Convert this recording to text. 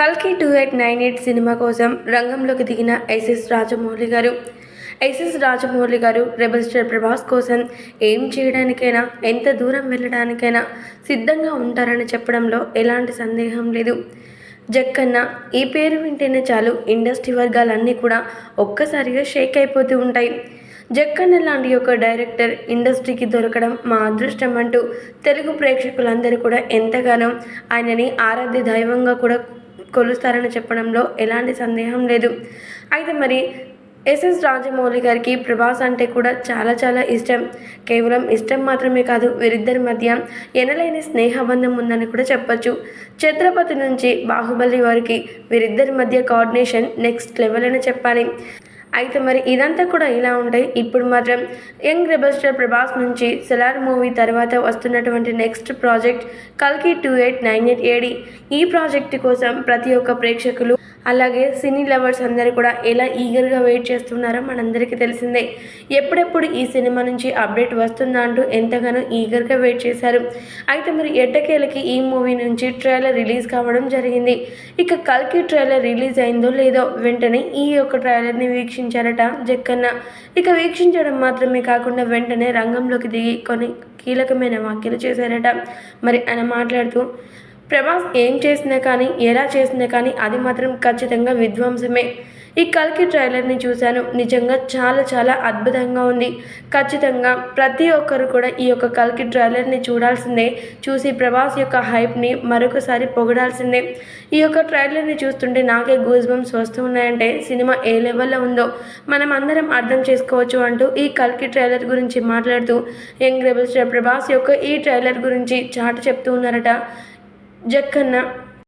కల్కి two eight nine eight cinema కోసం రంగంలోకి దిగిన ఎస్ఎస్ రాజమౌళి గారు. ఎస్ఎస్ రాజమౌళి గారు రెబల్ స్టార్ ప్రభాస్ కోసం ఏం చేయడానికైనా ఎంత దూరం వెళ్ళడానికైనా సిద్ధంగా ఉంటారని చెప్పడంలో ఎలాంటి సందేహం లేదు. జక్కన్న ఈ పేరు వింటేనే చాలు ఇండస్ట్రీ వర్గాలన్నీ కూడా ఒక్కసారిగా షేక్ అయిపోతూ ఉంటాయి. జక్కన్న లాంటి ఒక డైరెక్టర్ ఇండస్ట్రీకి దొరకడం మా అదృష్టం అంటూ తెలుగు ప్రేక్షకులందరూ కూడా ఎంతగానో ఆయనని ఆరాధ్య దైవంగా కూడా కొలుస్తారని చెప్పడంలో ఎలాంటి సందేహం లేదు. అయితే మరి ఎస్ఎస్ రాజమౌళి గారికి ప్రభాస్ అంటే కూడా చాలా చాలా ఇష్టం. కేవలం ఇష్టం మాత్రమే కాదు వీరిద్దరి మధ్య ఎనలేని స్నేహబంధం ఉందని కూడా చెప్పొచ్చు. ఛత్రపతి నుంచి బాహుబలి వారికి వీరిద్దరి మధ్య కోఆర్డినేషన్ నెక్స్ట్ లెవెల్ అని చెప్పాలి. అయితే మరి ఇదంతా కూడా ఇలా ఉంటాయి. ఇప్పుడు మాత్రం యంగ్ రెబల్ స్టార్ ప్రభాస్ నుంచి సెలార్ మూవీ తర్వాత వస్తున్నటువంటి నెక్స్ట్ ప్రాజెక్ట్ కల్కి two eight nine eight AD. ఈ ప్రాజెక్ట్ కోసం ప్రతి ఒక్క ప్రేక్షకులు అలాగే సినీ లవర్స్ అందరూ కూడా ఎలా ఈగర్గా వెయిట్ చేస్తున్నారో మనందరికీ తెలిసిందే. ఎప్పుడెప్పుడు ఈ సినిమా నుంచి అప్డేట్ వస్తుందా అంటూ ఎంతగానో ఈగర్గా వెయిట్ చేశారు. అయితే మరి ఎట్టకేలకి ఈ మూవీ నుంచి ట్రైలర్ రిలీజ్ కావడం జరిగింది. ఇక కల్కి ట్రైలర్ రిలీజ్ అయిందో లేదో వెంటనే ఈ యొక్క ట్రైలర్ని వీక్షించారట జక్కన్న. ఇక వీక్షించడం మాత్రమే కాకుండా వెంటనే రంగంలోకి దిగి కొన్ని కీలకమైన వ్యాఖ్యలు చేశారట. మరి ఆయన మాట్లాడుతూ ప్రభాస్ ఏం చేసినా కానీ ఎలా చేసినా కానీ అది మాత్రం ఖచ్చితంగా విధ్వంసమే. ఈ కల్కి ట్రైలర్ని చూశాను. నిజంగా చాలా చాలా అద్భుతంగా ఉంది. ఖచ్చితంగా ప్రతి ఒక్కరు కూడా ఈ యొక్క కల్కి ట్రైలర్ని చూడాల్సిందే. చూసి ప్రభాస్ యొక్క హైప్ని మరొకసారి పొగడాల్సిందే. ఈ యొక్క ట్రైలర్ని చూస్తుంటే నాకే గూజ్ బంప్స్ వస్తూ ఉన్నాయంటే సినిమా ఏ లెవెల్లో ఉందో మనం అందరం అర్థం చేసుకోవచ్చు అంటూ ఈ కల్కి ట్రైలర్ గురించి మాట్లాడుతూ యంగ్ రెబల్ స్టార్ ప్రభాస్ యొక్క ఈ ట్రైలర్ గురించి చాటు చెప్తూ ఉన్నారట. జక్కన్న